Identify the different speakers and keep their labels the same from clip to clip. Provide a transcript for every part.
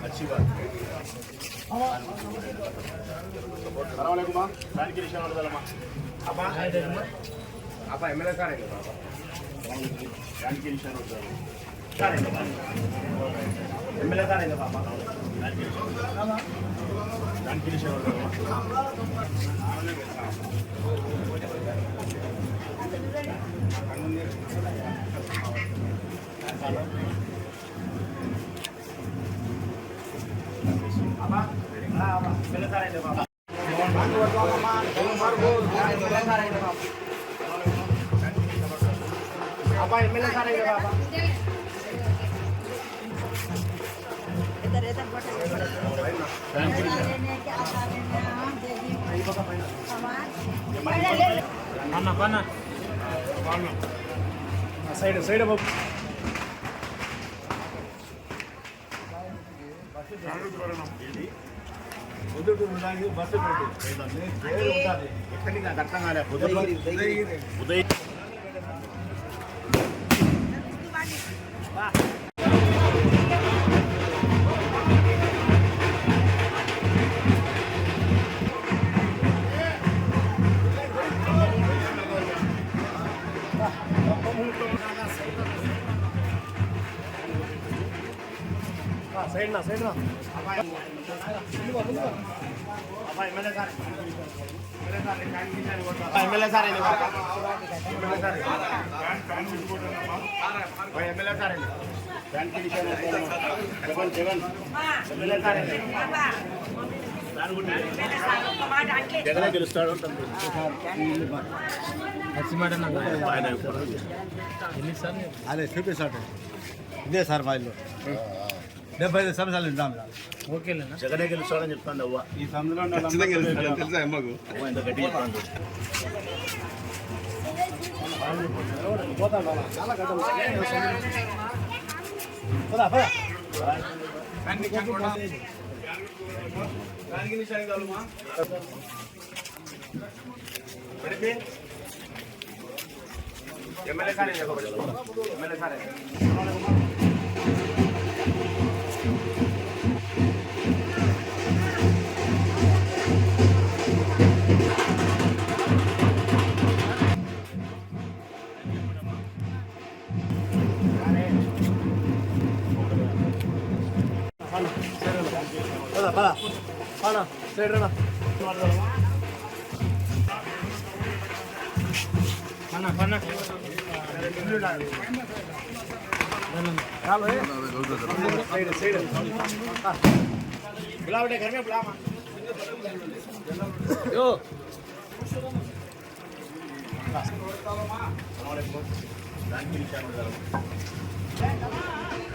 Speaker 1: अच्छी बात సలాంకుమా దానికి విషయం అడగలమ్మా అబ్బా అబ్బా ఎమ్మెల్యే సార్ అయితే బాబా దానికి విషయం అడగలమ్మా సార్ అయితే ఎమ్మెల్యే సార్ అయితే బాబా
Speaker 2: అన్న పన్న.
Speaker 1: సైడ్ సైడ్ బాబు. ఎక్కడికి నాకు అర్థం కాలే ఉదయం ఉదయం MLA sir MLA sir. Jagan Jagan MLA sir జగనే గెలుస్తాడు
Speaker 3: అదే చూపిస్తాడు ఇదే సార్ వాళ్ళు డెబ్బై ఐదు సంవత్సరాలు ఉంటాం
Speaker 2: ఓకేలేనా?
Speaker 1: జగనే గెలుస్తాడని చెప్తాను అవ్వ.
Speaker 3: ఈ సందులో
Speaker 4: తెలుసు- అమ్మకు?
Speaker 1: ఎంత గట్టి చెప్తాను. MLA sir MLA sir. बुलावटे घर में बुलावा यो थैंक यू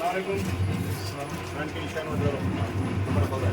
Speaker 1: वालेकुम फैन के निशान हो जरो नंबर पकड़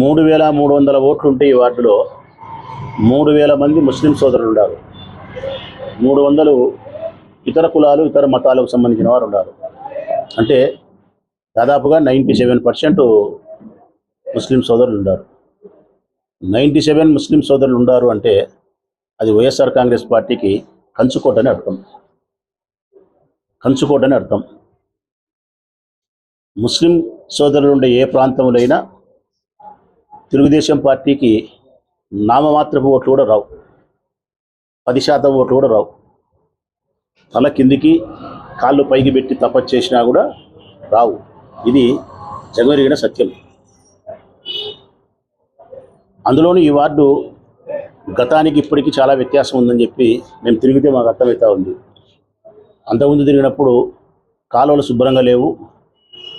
Speaker 5: మూడు వేల మూడు వందల ఓట్లు ఉంటే ఈ వార్డులో మూడు వేల మంది ముస్లిం సోదరులు ఉన్నారు. మూడు వందలు ఇతర కులాలు ఇతర మతాలకు సంబంధించిన వారు ఉన్నారు. అంటే దాదాపుగా నైంటీ సెవెన్ పర్సెంట్ ముస్లిం సోదరులు ఉన్నారు. నైంటీ సెవెన్ ముస్లిం సోదరులు ఉన్నారు అంటే అది వైఎస్ఆర్ కాంగ్రెస్ పార్టీకి కంచుకోటని అర్థం. కంచుకోటని అర్థం. ముస్లిం సోదరులు ఉండే ఏ ప్రాంతంలో అయినా తెలుగుదేశం పార్టీకి నామమాత్రపు ఓట్లు కూడా రావు. పది శాతం ఓట్లు కూడా రావు. తల కిందికి కాళ్ళు పైకి పెట్టి తపస్సు చేసినా కూడా రావు. ఇది జగమెరిగిన సత్యం. అందులోనూ ఈ వార్డు గతానికి ఇప్పటికీ చాలా వ్యత్యాసం ఉందని చెప్పి మేము తిరిగితే మాకు అర్థమవుతా ఉంది. అంతకుముందు తిరిగినప్పుడు కాలువలు శుభ్రంగా లేవు.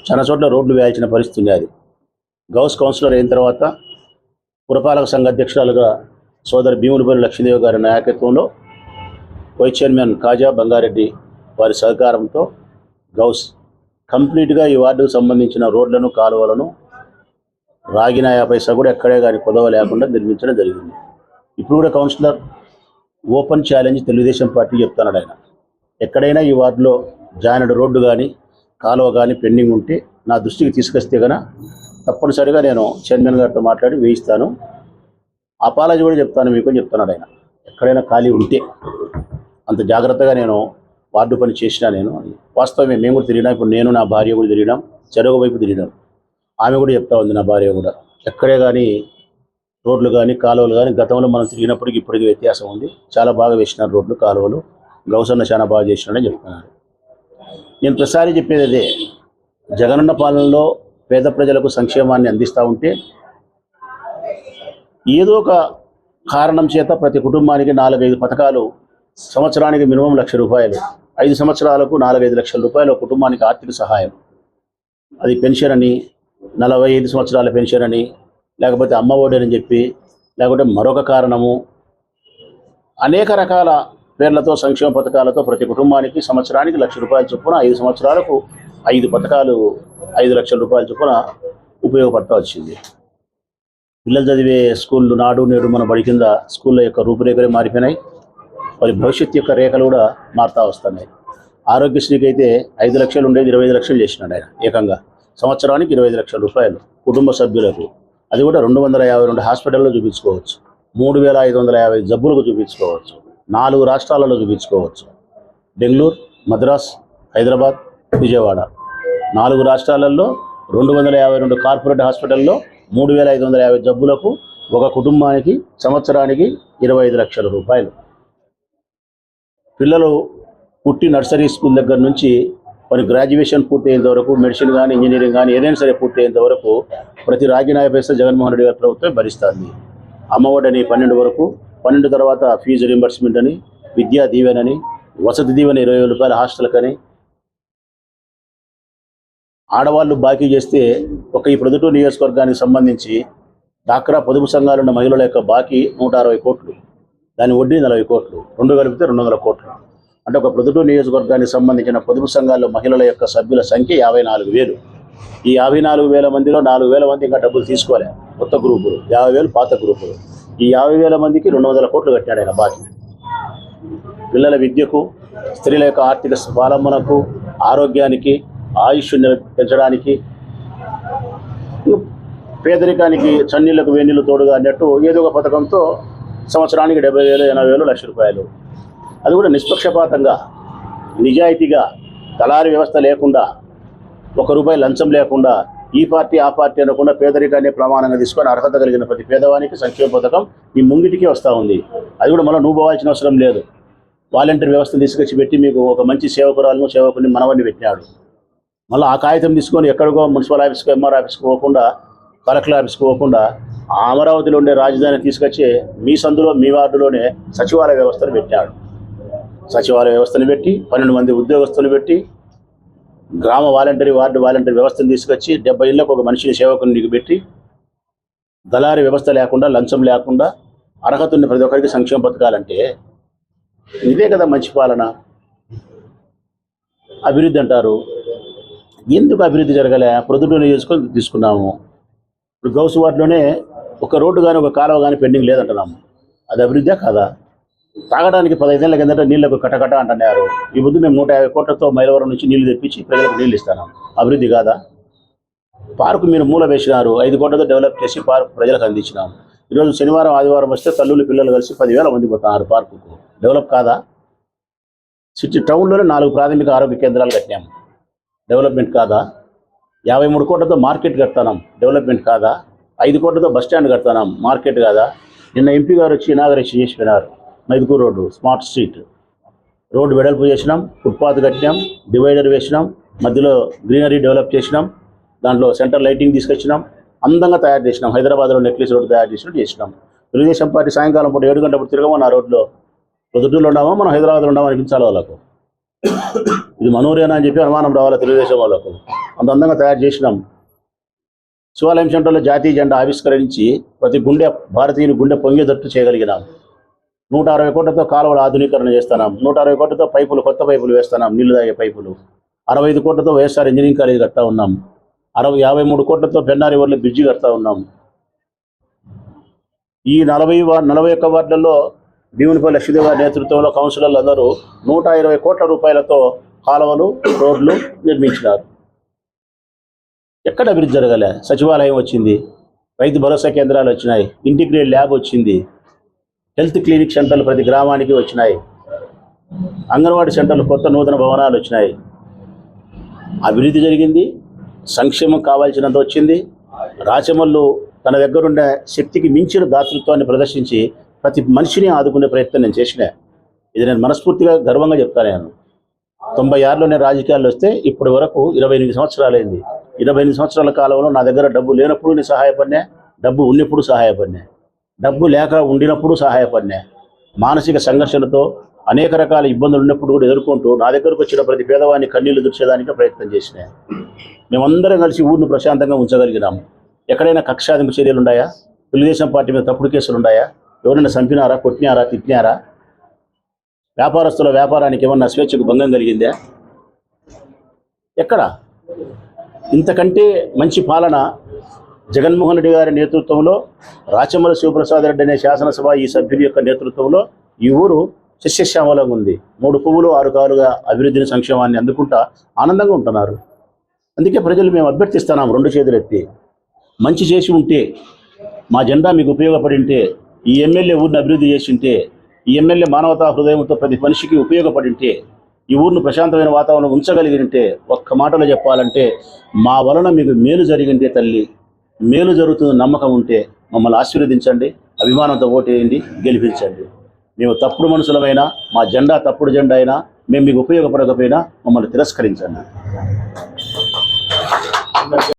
Speaker 5: చాలా చోట్ల రోడ్లు వేయాల్సిన పరిస్థితి ఉంది అది. గౌస్ కౌన్సిలర్ అయిన తర్వాత పురపాలక సంఘ అధ్యక్షురాలుగా సోదరి భీములపల్లి లక్ష్మీదేవి గారి నాయకత్వంలో వైస్ చైర్మన్ కాజా బంగారెడ్డి వారి సహకారంతో గౌస్ కంప్లీట్గా ఈ వార్డుకు సంబంధించిన రోడ్లను కాలువలను రాగిన యాభై పైసా కూడా ఎక్కడే కానీ కొదవ లేకుండా నిర్మించడం జరిగింది. ఇప్పుడు కూడా councillor open challenge Telugu Desam party చెప్తున్నాడు ఆయన. ఎక్కడైనా ఈ వార్డులో జాయినడ్ రోడ్డు కానీ కాలువ కానీ పెండింగ్ ఉంటే నా దృష్టికి తీసుకొస్తే కనుక తప్పనిసరిగా నేను చైర్మన్ గారితో మాట్లాడి వేయిస్తాను. అపాలజీ కూడా చెప్తాను మీకు అని చెప్తున్నాడు ఆయన. ఎక్కడైనా ఖాళీ ఉంటే అంత జాగ్రత్తగా నేను వార్డు పని చేసినా నేను. వాస్తవమే మేము కూడా తిరిగినాం. ఇప్పుడు నేను నా భార్య కూడా తిరిగినాం. చెరువు వైపు తిరిగినాం. ఆమె కూడా చెప్తా ఉంది నా భార్య కూడా. ఎక్కడే కానీ రోడ్లు కానీ కాలువలు కానీ గతంలో మనం తిరిగినప్పటికి ఇప్పటికీ వ్యత్యాసం ఉంది. చాలా బాగా వేసినారు రోడ్లు కాలువలు. గౌసన్న చాలా బాగా చేసినాడని చెప్తున్నారు. నేను ప్రతిసారి చెప్పేది అదే జగనన్న పాలనలో పేద ప్రజలకు సంక్షేమాన్ని అందిస్తూ ఉంటే ఏదో ఒక కారణం చేత ప్రతి కుటుంబానికి నాలుగైదు పథకాలు సంవత్సరానికి మినిమం లక్ష రూపాయలు ఐదు సంవత్సరాలకు నాలుగైదు లక్షల రూపాయలు కుటుంబానికి ఆర్థిక సహాయం. అది పెన్షన్ అని నలభై ఐదు సంవత్సరాల పెన్షన్ అని లేకపోతే అమ్మ ఒడి అని చెప్పి లేకపోతే మరొక కారణము అనేక రకాల పేర్లతో సంక్షేమ పథకాలతో ప్రతి కుటుంబానికి సంవత్సరానికి లక్ష రూపాయల చొప్పున ఐదు సంవత్సరాలకు ఐదు పథకాలు ఐదు లక్షల రూపాయల చొప్పున ఉపయోగపడతా వచ్చింది. పిల్లలు చదివే స్కూళ్ళు నాడు నేడు మన బడి కింద స్కూళ్ళ యొక్క రూపురేఖలే మారిపోయినాయి. వారి భవిష్యత్తు యొక్క రేఖలు కూడా మారుతా వస్తున్నాయి. ఆరోగ్యశ్రీకి అయితే ఐదు లక్షలు ఉండేది ఇరవై ఐదు లక్షలు చేసినాడు ఆయన ఏకంగా. సంవత్సరానికి ఇరవై ఐదు లక్షల రూపాయలు కుటుంబ సభ్యులకు. అది కూడా రెండు వందల యాభై రెండు హాస్పిటల్లో చూపించుకోవచ్చు. మూడు వేల ఐదు వందల యాభై జబ్బులకు చూపించుకోవచ్చు. నాలుగు రాష్ట్రాలలో చూపించుకోవచ్చు. బెంగళూరు మద్రాస్ హైదరాబాద్ విజయవాడ. నాలుగు రాష్ట్రాలలో రెండు వందల యాభై రెండు కార్పొరేట్ హాస్పిటల్లో మూడు వేల ఐదు వందల యాభై జబ్బులకు ఒక కుటుంబానికి సంవత్సరానికి ఇరవై ఐదు లక్షల రూపాయలు. పిల్లలు పుట్టి నర్సరీ స్కూల్ దగ్గర నుంచి మరి గ్రాడ్యుయేషన్ పూర్తయ్యేంత వరకు మెడిసిన్ కానీ ఇంజనీరింగ్ కానీ ఏదైనా సరే పూర్తయ్యేంత వరకు ప్రతి రాగినాయ పైసా జగన్మోహన్ రెడ్డి గారి ప్రభుత్వం భరిస్తుంది. అమ్మఒడని పన్నెండు వరకు పన్నెండు తర్వాత ఫీజు రింబర్స్మెంట్ అని విద్యా దీవెనని వసతి దీవెన ఇరవై వేల రూపాయల హాస్టల్కని ఆడవాళ్ళు బాకీ చేస్తే ఒక ఈ ప్రొద్దుటూరు నియోజకవర్గానికి సంబంధించి డాక్రా పొదుపు సంఘాలు ఉన్న మహిళల యొక్క బాకీ నూట అరవై కోట్లు దాని వడ్డీ నలభై కోట్లు రెండు కలిపితే రెండు వందల కోట్లు. అంటే ఒక ప్రొద్దుటూరు నియోజకవర్గానికి సంబంధించిన పొదుపు సంఘాల్లో మహిళల యొక్క సభ్యుల సంఖ్య యాభై నాలుగు వేలు. ఈ యాభై నాలుగు వేల మందిలో నాలుగు వేల మంది ఇంకా డబ్బులు తీసుకోలే కొత్త గ్రూపులు యాభై వేలు పాత గ్రూపులు. ఈ యాభై వేల మందికి రెండు వందల కోట్లు కట్టాడు ఆయన బాధ్యత పిల్లల విద్యకు స్త్రీల యొక్క ఆర్థిక స్వాలంబనకు ఆరోగ్యానికి ఆయుష్ పెంచడానికి పేదరికానికి చన్నీళ్ళకు వేణీళ్ళు తోడుగా అన్నట్టు ఏదో ఒక పథకంతో సంవత్సరానికి డెబ్బై వేలు ఎనభై వేలు లక్ష రూపాయలు. అది కూడా నిష్పక్షపాతంగా నిజాయితీగా తలారి వ్యవస్థ లేకుండా ఒక రూపాయి లంచం లేకుండా ఈ పార్టీ ఆ పార్టీ అనకుండా పేదరికాన్ని ప్రమాణంగా తీసుకొని అర్హత కలిగిన ప్రతి పేదవానికి సంక్షేమ పథకం ఈ ముంగిటికి వస్తూ ఉంది. అది కూడా మళ్ళీ నువ్వు పోవాల్సిన అవసరం లేదు. వాలంటీర్ వ్యవస్థను తీసుకొచ్చి పెట్టి మీకు ఒక మంచి సేవకురాలను సేవకుని మనవన్ని పెట్టినాడు. మళ్ళీ ఆ కాగితం తీసుకొని ఎక్కడికో మున్సిపల్ ఆఫీస్కి ఎంఆర్ ఆఫీస్కి పోకుండా కలెక్టర్ ఆఫీస్కి పోకుండా ఆ అమరావతిలో ఉండే రాజధాని తీసుకొచ్చి మీ సందులో మీ వార్డులోనే సచివాలయ వ్యవస్థను పెట్టాడు సచివాలయ వ్యవస్థను పెట్టి పన్నెండు మంది ఉద్యోగస్తులు పెట్టి గ్రామ వాలంటరీ వార్డు వాలంటరీ వ్యవస్థను తీసుకొచ్చి డెబ్బై ఇళ్ళకు ఒక మనిషిని నీకు పెట్టి దళారీ వ్యవస్థ లేకుండా లంచం లేకుండా అర్హత ఉన్న ప్రతి ఒక్కరికి సంక్షేమ పథకాలంటే ఇదే కదా మంచి పాలన. అభివృద్ధి అంటారు. ఎందుకు అభివృద్ధి జరగలే? ప్రొద్దుటూరు నియోజకవర్గం తీసుకున్నాము. ఇప్పుడు గౌసు వార్డులోనే ఒక రోడ్డు కానీ ఒక కాలువ కానీ పెండింగ్ లేదంటున్నాము. అది అభివృద్ధే కాదా? తాగడానికి పదహైదేళ్ళ కిందట నీళ్ళకు కటకట అంటున్నారు. ఈ ముందు మేము నూట యాభై కోట్లతో మైలవరం నుంచి నీళ్ళు తెప్పించి ప్రజలకు నీళ్ళు ఇస్తాను. అభివృద్ధి కాదా? పార్కు మీరు మూల వేసినారు. ఐదు కోట్లతో డెవలప్ చేసి పార్క్ ప్రజలకు అందించినాం. ఈరోజు శనివారం ఆదివారం వస్తే తల్లులు పిల్లలు కలిసి పదివేల మంది పోతున్నారు పార్కుకు. డెవలప్ కాదా? సిటీ టౌన్లోనే నాలుగు ప్రాథమిక ఆరోగ్య కేంద్రాలు కట్టినాము డెవలప్మెంట్ కాదా? యాభై మూడు కోట్లతో మార్కెట్ కడతాం డెవలప్మెంట్ కాదా? ఐదు కోట్లతో బస్ స్టాండ్ కడతాం మార్కెట్ కాదా? నిన్న ఎంపీ గారు వచ్చి inauguration చేసిపోయినారు Mydukur road smart street. Road వెడల్పు చేసినాం ఫుట్పాత్ కట్టినాం డివైడర్ వేసినాం మధ్యలో గ్రీనరీ డెవలప్ చేసినాం దాంట్లో సెంటర్ లైటింగ్ తీసుకొచ్చినాం అందంగా తయారు చేసినాం హైదరాబాద్లో నెక్లెస్ రోడ్డు తయారు చేసినట్టు చేసినాం. తెలుగుదేశం పార్టీ సాయంకాలం పూట ఏడు గంటప్పుడు తిరగమని ఆ రోడ్లో ప్రొద్దుటూరులో ఉన్నామా మనం హైదరాబాద్లో ఉన్నామా అనిపించాలి వాళ్ళకు. ఇది మనోరేనా అని చెప్పి అనుమానం రావాలి తెలుగుదేశం వాళ్ళకు. అంత అందంగా తయారు చేసినాం. శివాలయం సెంటర్లో జాతీయ జెండా ఆవిష్కరించి ప్రతి గుండె భారతీయుని గుండె పొంగేటట్టు చేయగలిగినాం. నూట అరవై కోట్లతో కాలువల ఆధునీకరణ చేస్తున్నాం. నూట అరవై కోట్లతో పైపులు కొత్త పైపులు వేస్తున్నాం. నీళ్ళు తాగే పైపులు. అరవై ఐదు కోట్లతో వైఎస్ఆర్ ఇంజనీరింగ్ కాలేజ్ కడతా ఉన్నాం. అరవై యాభై మూడు కోట్లతో పెన్నారి వర్ల బ్రిడ్జి కడతా ఉన్నాం. ఈ నలభై నలభై ఒక్క వార్డులలో భీమునిపల్లి లక్ష్మీదేవి గారి నేతృత్వంలో కౌన్సిలర్లు అందరూ నూట ఇరవై కోట్ల రూపాయలతో కాలువలు రోడ్లు నిర్మించినారు. ఎక్కడ అభివృద్ధి జరగలే? సచివాలయం వచ్చింది. రైతు భరోసా కేంద్రాలు వచ్చినాయి. ఇంటిగ్రేట్ ల్యాబ్ వచ్చింది. హెల్త్ క్లినిక్ సెంటర్లు ప్రతి గ్రామానికి వచ్చినాయి. అంగన్వాడీ సెంటర్లు కొత్త నూతన భవనాలు వచ్చినాయి. అభివృద్ధి జరిగింది. సంక్షేమం కావాల్సినంత వచ్చింది. రాచమల్లు తన దగ్గరుండే శక్తికి మించిన దాతృత్వాన్ని ప్రదర్శించి ప్రతి మనిషిని ఆదుకునే ప్రయత్నం నేను చేసిన. ఇది నేను మనస్ఫూర్తిగా గర్వంగా చెప్తాను నేను. తొంభై ఆరులో నేను రాజకీయాల్లో వస్తే ఇప్పటి వరకు ఇరవై ఎనిమిది సంవత్సరాలైంది. ఇరవై ఎనిమిది సంవత్సరాల కాలంలో నా దగ్గర డబ్బు లేనప్పుడు నేను సహాయపడినా డబ్బు ఉన్నప్పుడు సహాయపడినా. డబ్బు లేక ఉండినప్పుడు సహాయపడినా మానసిక సంఘర్షణతో అనేక రకాల ఇబ్బందులు ఉన్నప్పుడు కూడా ఎదుర్కొంటూ నా దగ్గరకు వచ్చిన ప్రతి పేదవాడిని కన్నీళ్ళు దుర్చేదానికి ప్రయత్నం చేసిన. మేమందరం కలిసి ఊరిని ప్రశాంతంగా ఉంచగలిగినాం. ఎక్కడైనా కక్షాధింపు చర్యలు ఉన్నాయా? తెలుగుదేశం పార్టీ మీద తప్పుడు కేసులు ఉన్నాయా? ఎవరైనా చంపినారా? కొట్టినారా? తిట్టినారా? వ్యాపారస్తుల వ్యాపారానికి ఏమన్నా స్వేచ్ఛకు భంగం కలిగిందా? ఎక్కడ? ఇంతకంటే మంచి పాలన జగన్మోహన్ రెడ్డి గారి నేతృత్వంలో రాచమల శివప్రసాద్ రెడ్డి అనే శాసనసభ ఈ సభ్యుని యొక్క నేతృత్వంలో ఈ ఊరు సస్యశ్యామలంగా ఉంది. మూడు పువ్వులు ఆరు కాలుగా అభివృద్ధిని సంక్షేమాన్ని అందుకుంటా ఆనందంగా ఉంటున్నారు. అందుకే ప్రజలు మేము అభ్యర్థిస్తున్నాం రెండు చేతులు ఎత్తి. మంచి చేసి ఉంటే మా జెండా మీకు ఉపయోగపడి ఉంటే ఈ ఎమ్మెల్యే ఊరిని అభివృద్ధి చేసి ఉంటే ఈ ఎమ్మెల్యే మానవతా హృదయంతో ప్రతి మనిషికి ఉపయోగపడి ఉంటే ఈ ఊరిని ప్రశాంతమైన వాతావరణం ఉంచగలిగి ఉంటే ఒక్క మాటలో చెప్పాలంటే మా వలన మీకు మేలు జరిగింటే తల్లి. మేలు జరుగుతుంది నమ్మకం ఉంటే మమ్మల్ని ఆశీర్వదించండి అభిమానంతో ఓటేయండి గెలిపించండి. మేము తప్పుడు మనుషులమైనా మా జెండా తప్పుడు జెండా అయినా మేము మీకు ఉపయోగపడకపోయినా మమ్మల్ని తిరస్కరించండి.